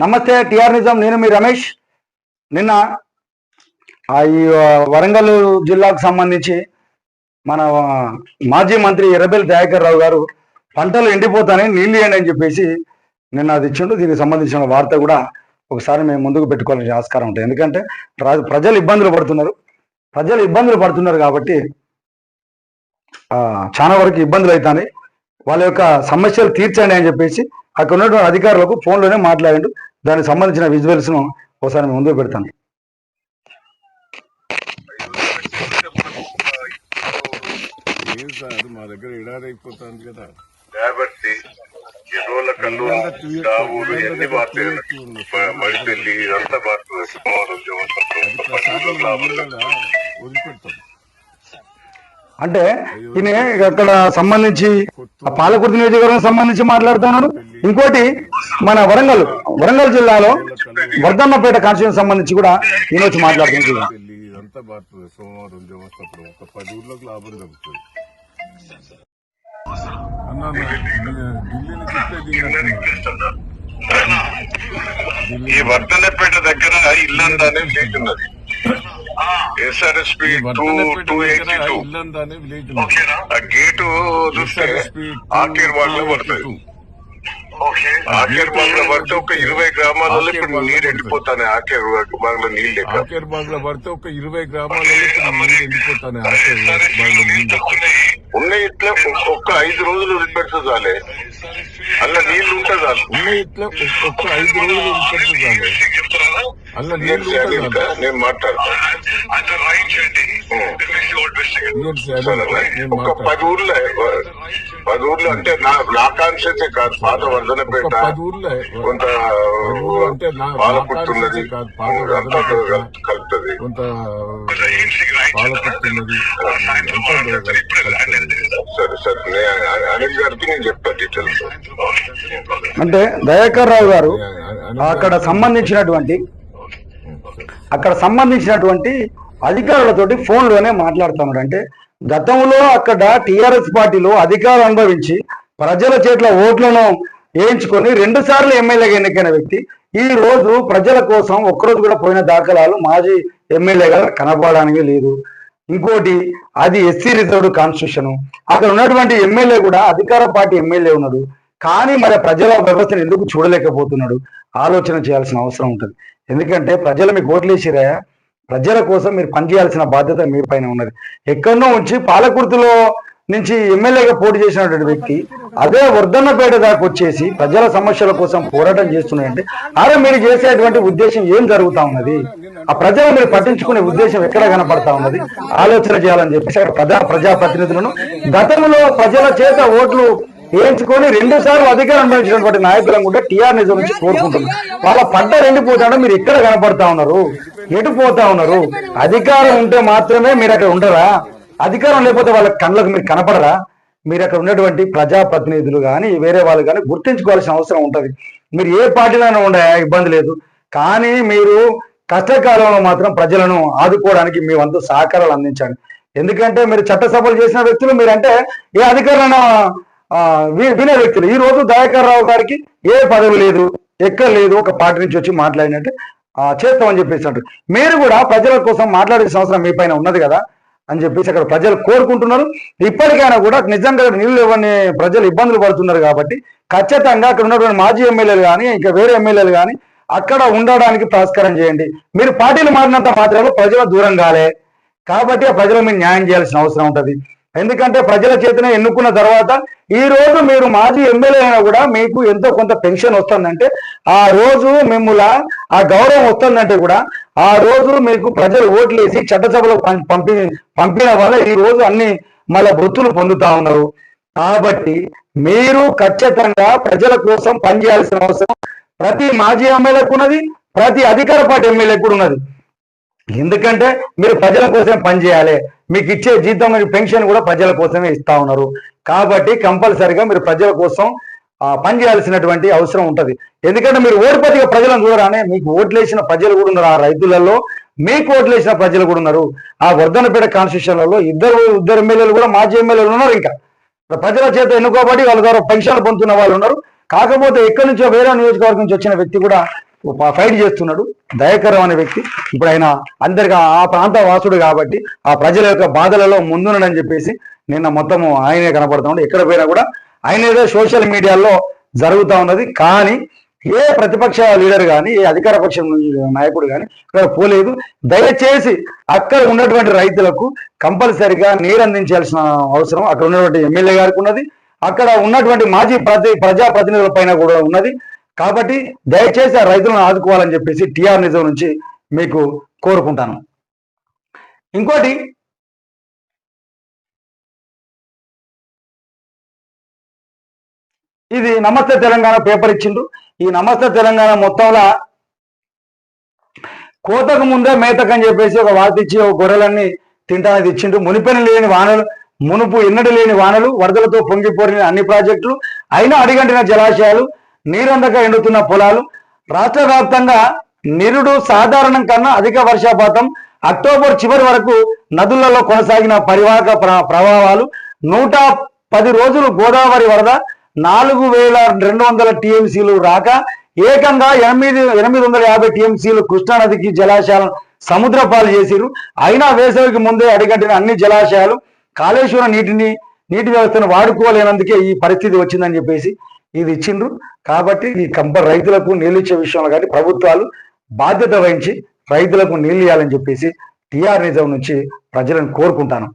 నమస్తే టిఆర్ నిజం. నేను మీ రమేష్. నిన్న ఆ ఈ వరంగల్ జిల్లాకు సంబంధించి మన మాజీ మంత్రి ఎర్రబెల్లి దయాకర్ రావు గారు పంటలు ఎండిపోతానని నీళ్ళు ఇవ్వండి అని చెప్పేసి నిన్న అది ఇచ్చిండు. దీనికి సంబంధించిన వార్త కూడా ఒకసారి మేము ముందుకు పెట్టుకోవాలని ఆస్కారం ఉంటుంది. ఎందుకంటే ప్రజలు ఇబ్బందులు పడుతున్నారు. ప్రజలు ఇబ్బందులు పడుతున్నారు కాబట్టి చాలా వరకు ఇబ్బందులు అవుతాయి వాళ్ళ యొక్క సమస్యలు తీర్చండి అని చెప్పేసి అక్కడ ఉన్నటువంటి అధికారులకు ఫోన్లోనే మాట్లాడిండు. దానికి సంబంధించిన విజువల్స్ను ఒకసారి ముందుకు పెడతాను మా దగ్గర ఎడారైపోతుంది కదా ఎన్ని మడిపెల్లి ఇదంతా ఊళ్ళలో వదిలిపెడతాం. అంటే ఈయన అక్కడ సంబంధించి ఆ పాలకుర్తి నియోజకవర్గం సంబంధించి మాట్లాడుతున్నాడు ఇంకోటి మన వరంగల్ వరంగల్ జిల్లాలో వర్ధన్నపేట కాన్స్టిట్యూషన్ సంబంధించి కూడా ఈయన వచ్చి మాట్లాడుతున్నాడు ఇదంతా ఒక పది ఊర్లకు లాభం అన్న దిగినట్టున్నారు. ఈ వర్ధన్నపేట దగ్గర ఇల్లంద ఉన్నది SRSP two two eighty two. ఆ గేటు చూస్తే ఆకేర్ బాగ్లో పడుతుంది ఆకేర్ బాగ్లో పడితే ఒక ఇరవై గ్రామాలలో ఇప్పుడు నీరు ఎండిపోతానే ఆకేర్ బాగ్లో నీళ్ళు లేక ఆకేర్ బాగ్లో పడితే ఒక ఇరవై గ్రామాలలో నీళ్ళు ఎండిపోతాయి ఆకేర్ బాగ్లో నీళ్ళు. ఉన్న ఇట్లా ఒక్క ఐదు రోజులు వదిలిపెడితే చాలే. అలా నీళ్ళు ఉంటే చాలు. ఉన్నాయి ఇట్లా ఒక్క ఐదు రోజులు వదిలిపెడితే చాలు. అలా నీళ్ళు చాలు. నేను మాట్లాడతాను చేయాలి, నేను ఒక పది ఊర్లో పది ఊర్లు అంటే నా నా కాన్సెన్సే కాదు పాత వర్ధనపేట ఒక పది ఊర్లో. కొంత పాలపుట్టున్నది. కలుపుతుంది సరే సరే. నేను అనిల్ గారికి నేను చెప్తాను డీటెయిల్స్ అంటే దయాకర్ రావు గారు. అక్కడ సంబంధించినటువంటి అక్కడ సంబంధించినటువంటి అధికారులతోటి ఫోన్లోనే మాట్లాడుతున్నాడు. అంటే గతంలో అక్కడ టీఆర్ఎస్ పార్టీలో అధికారం అనుభవించి ప్రజల చేతిలో ఓట్లను వేయించుకొని రెండు సార్లు ఎమ్మెల్యేగా ఎన్నికైన వ్యక్తి ఈ రోజు ప్రజల కోసం ఒక్కరోజు కూడా పోయిన దాఖలాలు మాజీ ఎమ్మెల్యేగా కనపడడానికి లేదు. ఇంకోటి అది ఎస్సీ రిజర్వ్డ్ కాన్స్టిట్యూషన్. అక్కడ ఉన్నటువంటి ఎమ్మెల్యే కూడా అధికార పార్టీ ఎమ్మెల్యే ఉన్నాడు. కానీ మరి ప్రజల వ్యవస్థను ఎందుకు చూడలేకపోతున్నాడు? ఆలోచన చేయాల్సిన అవసరం ఉంటుంది. ఎందుకంటే ప్రజలు మీకు ఓట్లేసిరా ప్రజల కోసం మీరు పనిచేయాల్సిన బాధ్యత మీ పైన ఉన్నది. ఎక్కడో ఉంచి పాలకుర్తిలో నుంచి ఎమ్మెల్యేగా పోటీ చేసినటువంటి వ్యక్తి అదే వర్ధన్నపేట దాకా వచ్చేసి ప్రజల సమస్యల కోసం పోరాటం చేస్తున్నాయంటే అరే మీరు చేసేటువంటి ఉద్దేశం ఏం జరుగుతా ఉన్నది? ఆ ప్రజలు మీరు పట్టించుకునే ఉద్దేశం ఎక్కడ కనపడతా ఉన్నది? ఆలోచన చేయాలని చెప్పేసి అక్కడ ప్రజా ప్రజాప్రతినిధులను గతంలో ప్రజల చేత ఓట్లు వేయించుకొని రెండు సార్లు అధికారం అనుభవించినటువంటి నాయకులను కూడా టీఆర్ నిజం నుంచి కోరుకుంటున్నారు వాళ్ళ పడ్డ రెండిపోతాడో మీరు ఇక్కడ కనపడతా ఉన్నారు. ఎటు పోతా ఉన్నారు? అధికారం ఉంటే మాత్రమే మీరు అక్కడ ఉండరా? అధికారం లేకపోతే వాళ్ళ కళ్ళకు మీరు కనపడరా? మీరు అక్కడ ఉన్నటువంటి ప్రజాప్రతినిధులు కానీ వేరే వాళ్ళు కానీ గుర్తించుకోవాల్సిన అవసరం ఉంటుంది. మీరు ఏ పార్టీలోనే ఉండే ఇబ్బంది లేదు. కానీ మీరు కష్టకాలంలో మాత్రం ప్రజలను ఆదుకోవడానికి మీ వంతు సహకారాలు అందించండి ఎందుకంటే మీరు చట్టసభలు చేసిన వ్యక్తులు మీరంటే ఏ అధికారులను వినే వ్యక్తులు. ఈ రోజు దయాకర్ రావు గారికి ఏ పదవి లేదు ఎక్కడ లేదు ఒక పార్టీ నుంచి వచ్చి మాట్లాడినట్టే చేస్తామని చెప్పేసి అంటారు మీరు కూడా ప్రజల కోసం మాట్లాడే సంవత్సరం మీ పైన ఉన్నది కదా అని చెప్పేసి అక్కడ ప్రజలు కోరుకుంటున్నారు. ఇప్పటికైనా కూడా నిజంగా నీళ్ళు ఇవ్వని ప్రజలు ఇబ్బందులు పడుతున్నారు కాబట్టి ఖచ్చితంగా అక్కడ ఉన్నటువంటి మాజీ ఎమ్మెల్యేలు కానీ ఇంకా వేరే ఎమ్మెల్యేలు కానీ అక్కడ ఉండడానికి పురస్కారం చేయండి. మీరు పార్టీలు మారినంత మాత్రమే ప్రజల దూరం కాలే. కాబట్టి ఆ ప్రజల మీరు న్యాయం చేయాల్సిన అవసరం ఉంటుంది. ఎందుకంటే ప్రజల చేతనే ఎన్నుకున్న తర్వాత ఈ రోజు మీరు మాజీ ఎమ్మెల్యే అయినా కూడా మీకు ఎంతో కొంత పెన్షన్ వస్తుందంటే ఆ రోజు మిమ్మల్ని ఆ గౌరవం వస్తుందంటే కూడా ఆ రోజు మీకు ప్రజలు ఓట్లు వేసి చట్టసభలో పంపి పంపిన వల్ల ఈ రోజు అన్ని మళ్ళా వృత్తులు పొందుతా ఉన్నారు. కాబట్టి మీరు ఖచ్చితంగా ప్రజల కోసం పనిచేయాల్సిన అవసరం. ప్రతి మాజీ ఎమ్మెల్యేకు ఉన్నది ప్రతి అధికార పార్టీ ఎమ్మెల్యే కూడా ఉన్నది. ఎందుకంటే మీరు ప్రజల కోసమే పనిచేయాలి మీకు ఇచ్చే జీతం పెన్షన్ కూడా ప్రజల కోసమే ఇస్తా ఉన్నారు. కాబట్టి కంపల్సరిగా మీరు ప్రజల కోసం పనిచేయాల్సినటువంటి అవసరం ఉంటుంది. ఎందుకంటే మీరు ఓడిపోతే ప్రజలను చూడరానే మీకు ఓట్లేసిన ప్రజలు కూడా ఉన్నారు. ఆ రైతులలో మీకు ఓట్లేసిన ప్రజలు కూడా ఉన్నారు. ఆ వర్ధనపేట కాన్స్టిట్యూషన్లలో ఇద్దరు ఇద్దరు ఎమ్మెల్యేలు కూడా మాజీ ఎమ్మెల్యేలు ఉన్నారు ఇంకా. ప్రజల చేత ఎన్నుకోబడి వాళ్ళ ద్వారా పెన్షన్లు పొందుతున్న వాళ్ళు ఉన్నారు. కాకపోతే ఎక్కడి నుంచో వేరే నియోజకవర్గం నుంచి వచ్చిన వ్యక్తి కూడా ఫైట్ చేస్తున్నాడు. దయాకరం అనే వ్యక్తి. ఇప్పుడు ఆయన అందరికీ ఆ ప్రాంత వాసుడు కాబట్టి ఆ ప్రజల యొక్క బాధలలో ముందున్నాడని చెప్పేసి నిన్న మొత్తం ఆయనే కనపడుతున్నాడు ఎక్కడ పోయినా కూడా ఆయన ఏదో సోషల్ మీడియాలో జరుగుతూ ఉన్నది. కానీ ఏ ప్రతిపక్ష లీడర్ కానీ ఏ అధికార పక్షం నాయకుడు కానీ ఇక్కడ పోలేదు. దయచేసి అక్కడ ఉన్నటువంటి రైతులకు కంపల్సరిగా నీరు అందించాల్సిన అవసరం. అక్కడ ఉన్నటువంటి ఎమ్మెల్యే గారికి ఉన్నది. అక్కడ ఉన్నటువంటి మాజీ ప్రతి ప్రజా ప్రతినిధుల పైన కూడా ఉన్నది. కాబట్టి దయచేసి ఆ రైతులను ఆదుకోవాలని చెప్పేసి టీఆర్ నిజం నుంచి మీకు కోరుకుంటాను. ఇంకోటి ఇది నమస్తే తెలంగాణ పేపర్ ఇచ్చిండ్రు ఈ నమస్తే తెలంగాణ మొత్తంలో కోతకు ముందే మేతకు అని చెప్పేసి ఒక వార్త ఇచ్చి ఒక గొర్రెలన్నీ తింటానది ఇచ్చిండ్రు మునిపెని లేని వానలు మునుపు ఎన్నడూ లేని వానలు వరదలతో పొంగిపోరిన అన్ని ప్రాజెక్టులు అయినా అడిగంటిన జలాశయాలు నీరందక ఎండుతున్న పొలాలు. రాష్ట్ర వ్యాప్తంగా నిరుడు సాధారణం కన్నా అధిక వర్షపాతం అక్టోబర్ చివరి వరకు నదులలో కొనసాగిన పరివాహక ప్రభావాలు ప్రవాహాలు నూట పది రోజులు గోదావరి వరద నాలుగు వేల రెండు వందల టీఎంసీలు రాక ఏకంగా ఎనిమిది ఎనిమిది వందల యాభై టీఎంసీలు కృష్ణానదికి జలాశయాలను సముద్ర పాలు చేసిరు అయినా వేసవికి ముందే అడిగట్టిన అన్ని జలాశయాలు కాళేశ్వరం నీటిని నీటి వ్యవస్థను వాడుకోలేనందుకే ఈ పరిస్థితి వచ్చిందని చెప్పేసి ఇది ఇచ్చిండ్రు. కాబట్టి ఈ కంప రైతులకు నీళ్ళు ఇచ్చే విషయంలో కానీ ప్రభుత్వాలు బాధ్యత వహించి రైతులకు నీళ్ళు ఇవ్వాలని చెప్పేసి టీఆర్ నిజం నుంచి ప్రజలను కోరుకుంటాను.